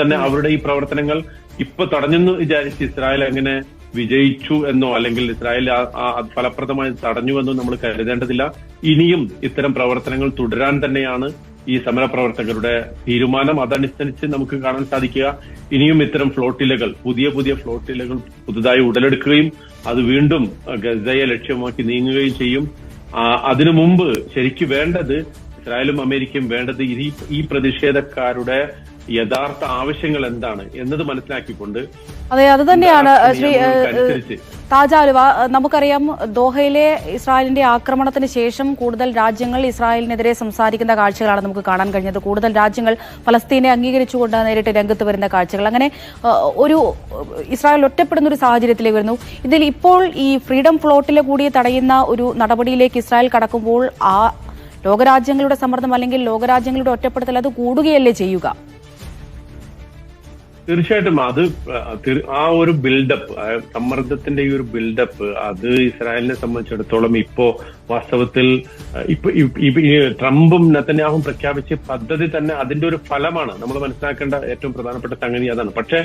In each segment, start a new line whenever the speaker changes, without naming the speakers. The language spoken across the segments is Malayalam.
തന്നെ അവരുടെ ഈ പ്രവർത്തനങ്ങൾ ഇപ്പൊ തടഞ്ഞെന്ന് വിചാരിച്ച് ഇസ്രായേൽ എങ്ങനെ വിജയിച്ചു എന്നോ അല്ലെങ്കിൽ ഇസ്രായേൽ ഫലപ്രദമായി തടഞ്ഞു എന്നോ ഫലപ്രദമായി തടഞ്ഞുവെന്നോ നമ്മൾ കരുതേണ്ടതില്ല. ഇനിയും ഇത്തരം പ്രവർത്തനങ്ങൾ തുടരാൻ തന്നെയാണ് ഈ സമരപ്രവർത്തകരുടെ തീരുമാനം. അതനുസരിച്ച് നമുക്ക് കാണാൻ സാധിക്കുക. ഇനിയും ഇത്തരം ഫ്ലോട്ടിലകൾ പുതിയ പുതിയ ഫ്ലോട്ടിലകൾ പുതുതായി ഉടലെടുക്കുകയും അത് വീണ്ടും ഗസയെ ലക്ഷ്യമാക്കി നീങ്ങുകയും ചെയ്യും. അതിനു മുമ്പ് ശരിക്ക് വേണ്ടത് ഇസ്രായേലും അമേരിക്കയും വേണ്ടത് ഈ പ്രതിഷേധക്കാരുടെ യഥാർത്ഥ ആവശ്യങ്ങൾ എന്താണ് എന്നത് മനസ്സിലാക്കിക്കൊണ്ട്
അതെ അത് തന്നെയാണ് ശ്രീ താജാലുവ നമുക്കറിയാം ദോഹയിലെ ഇസ്രായേലിന്റെ ആക്രമണത്തിന് ശേഷം കൂടുതൽ രാജ്യങ്ങൾ ഇസ്രായേലിനെതിരെ സംസാരിക്കുന്ന കാഴ്ചകളാണ് നമുക്ക് കാണാൻ കഴിഞ്ഞത്. കൂടുതൽ രാജ്യങ്ങൾ ഫലസ്തീനെ അംഗീകരിച്ചുകൊണ്ട് നേരിട്ട് രംഗത്ത് വരുന്ന കാഴ്ചകൾ. അങ്ങനെ ഒരു ഇസ്രായേൽ ഒറ്റപ്പെടുന്ന ഒരു സാഹചര്യത്തിലേക്ക് വരുന്നു. ഇതിൽ ഇപ്പോൾ ഈ ഫ്രീഡം ഫ്ലോട്ടിലെ കൂടി തടയുന്ന ഒരു നടപടിയിലേക്ക് ഇസ്രായേൽ കടക്കുമ്പോൾ ആ ലോകരാജ്യങ്ങളുടെ സമ്മർദ്ദം അല്ലെങ്കിൽ ലോകരാജ്യങ്ങളുടെ ഒറ്റപ്പെടുത്തൽ അത് കൂടുകയല്ലേ ചെയ്യുക?
തീർച്ചയായിട്ടും അത് ആ ഒരു ബിൽഡപ്പ് സമ്മർദ്ദത്തിന്റെ ഈ ഒരു ബിൽഡപ്പ് അത് ഇസ്രായേലിനെ സംബന്ധിച്ചിടത്തോളം ഇപ്പോ വാസ്തവത്തിൽ ഇപ്പൊ ട്രംപും നെത്തന്യാഹും പ്രഖ്യാപിച്ച പദ്ധതി തന്നെ അതിന്റെ ഒരു ഫലമാണ്. നമ്മൾ മനസ്സിലാക്കേണ്ട ഏറ്റവും പ്രധാനപ്പെട്ട സംഗതി അതാണ്. പക്ഷെ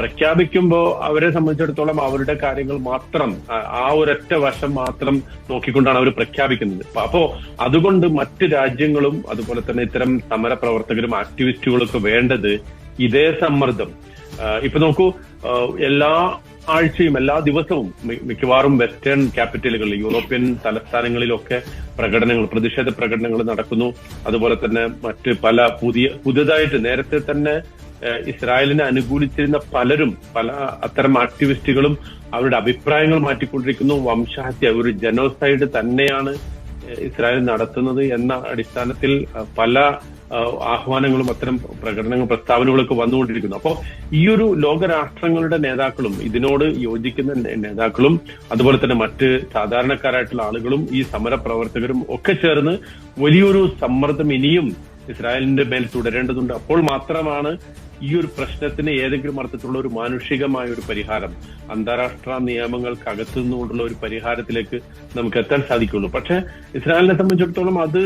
പ്രഖ്യാപിക്കുമ്പോൾ അവരെ സംബന്ധിച്ചിടത്തോളം അവരുടെ കാര്യങ്ങൾ മാത്രം ആ, ഒരൊറ്റ വശം മാത്രം നോക്കിക്കൊണ്ടാണ് അവർ പ്രഖ്യാപിക്കുന്നത്. അപ്പോ അതുകൊണ്ട് മറ്റ് രാജ്യങ്ങളും അതുപോലെ തന്നെ ഇത്തരം സമര പ്രവർത്തകരും ആക്ടിവിസ്റ്റുകളൊക്കെ വേണ്ടത് ഇതേ സമ്മർദ്ദം. ഇപ്പൊ നോക്കൂ എല്ലാ ആഴ്ചയും എല്ലാ ദിവസവും മിക്കവാറും വെസ്റ്റേൺ ക്യാപിറ്റലുകളിൽ യൂറോപ്യൻ തലസ്ഥാനങ്ങളിലൊക്കെ പ്രകടനങ്ങൾ പ്രതിഷേധ പ്രകടനങ്ങൾ നടക്കുന്നു. അതുപോലെ തന്നെ മറ്റ് പല പുതിയ പുതിയതായിട്ട് നേരത്തെ തന്നെ ഇസ്രായേലിനെ അനുകൂലിച്ചിരുന്ന പലരും പല അത്തരം ആക്ടിവിസ്റ്റുകളും അവരുടെ അഭിപ്രായങ്ങൾ മാറ്റിക്കൊണ്ടിരിക്കുന്നു. വംശഹത്യ ഒരു ജനോസൈഡ് തന്നെയാണ് ഇസ്രായേൽ നടത്തുന്നത് എന്ന അടിസ്ഥാനത്തിൽ പല ആഹ്വാനങ്ങളും അത്തരം പ്രകടനങ്ങൾ പ്രസ്താവനകളൊക്കെ വന്നുകൊണ്ടിരിക്കുന്നു. അപ്പോൾ ഈ ഒരു ലോകരാഷ്ട്രങ്ങളുടെ നേതാക്കളും ഇതിനോട് യോജിക്കുന്ന നേതാക്കളും അതുപോലെ തന്നെ മറ്റ് സാധാരണക്കാരായിട്ടുള്ള ആളുകളും ഈ സമര പ്രവർത്തകരും ഒക്കെ ചേർന്ന് വലിയൊരു സമ്മർദ്ദം ഇനിയും ഇസ്രായേലിന്റെ മേൽ തുടരേണ്ടതുണ്ട്. അപ്പോൾ മാത്രമാണ് ഈ ഒരു പ്രശ്നത്തിന് ഏതെങ്കിലും അർത്ഥത്തിലുള്ള ഒരു മാനുഷികമായ ഒരു പരിഹാരം അന്താരാഷ്ട്ര നിയമങ്ങൾക്ക് അകത്തു നിന്നുകൊണ്ടുള്ള ഒരു പരിഹാരത്തിലേക്ക് നമുക്ക് എത്താൻ സാധിക്കുള്ളൂ. പക്ഷെ ഇസ്രായേലിനെ സംബന്ധിച്ചിടത്തോളം അത്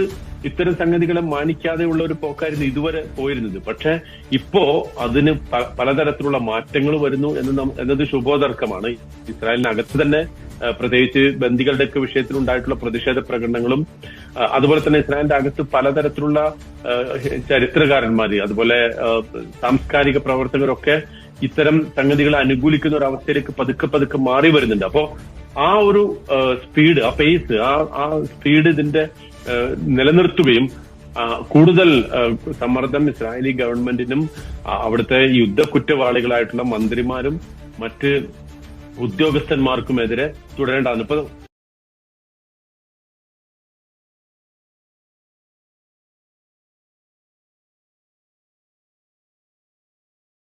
ഇത്തരം സംഗതികളെ മാനിക്കാതെയുള്ള ഒരു പോക്കായിരുന്നു ഇതുവരെ പോയിരുന്നത്. പക്ഷെ ഇപ്പോ അതിന് പലതരത്തിലുള്ള മാറ്റങ്ങൾ വരുന്നു എന്ന് എന്നത് ശുഭോതർക്കമാണ് ഇസ്രായേലിനകത്ത് തന്നെ പ്രത്യേകിച്ച് ബന്ദികളുടെയൊക്കെ വിഷയത്തിൽ ഉണ്ടായിട്ടുള്ള പ്രതിഷേധ പ്രകടനങ്ങളും അതുപോലെ തന്നെ ഇസ്രായേലിന്റെ അകത്ത് പലതരത്തിലുള്ള ചരിത്രകാരന്മാര് അതുപോലെ സാംസ്കാരിക പ്രവർത്തകരൊക്കെ ഇത്തരം സംഗതികളെ അനുകൂലിക്കുന്ന ഒരു അവസ്ഥയിലേക്ക് പതുക്കെ പതുക്കെ മാറി വരുന്നുണ്ട്. അപ്പോ ആ ഒരു സ്പീഡ് ആ പേസ് ആ ആ സ്പീഡ് ഇതിന്റെ നിലനിർത്തുകയും കൂടുതൽ സമ്മർദ്ദം ഇസ്രായേലി ഗവൺമെന്റിനും അവിടുത്തെ യുദ്ധ കുറ്റവാളികളായിട്ടുള്ള മന്ത്രിമാരും മറ്റ് ഉദ്യോഗസ്ഥന്മാർക്കുമെതിരെ തുടരേണ്ടതാണ്. ഇപ്പൊ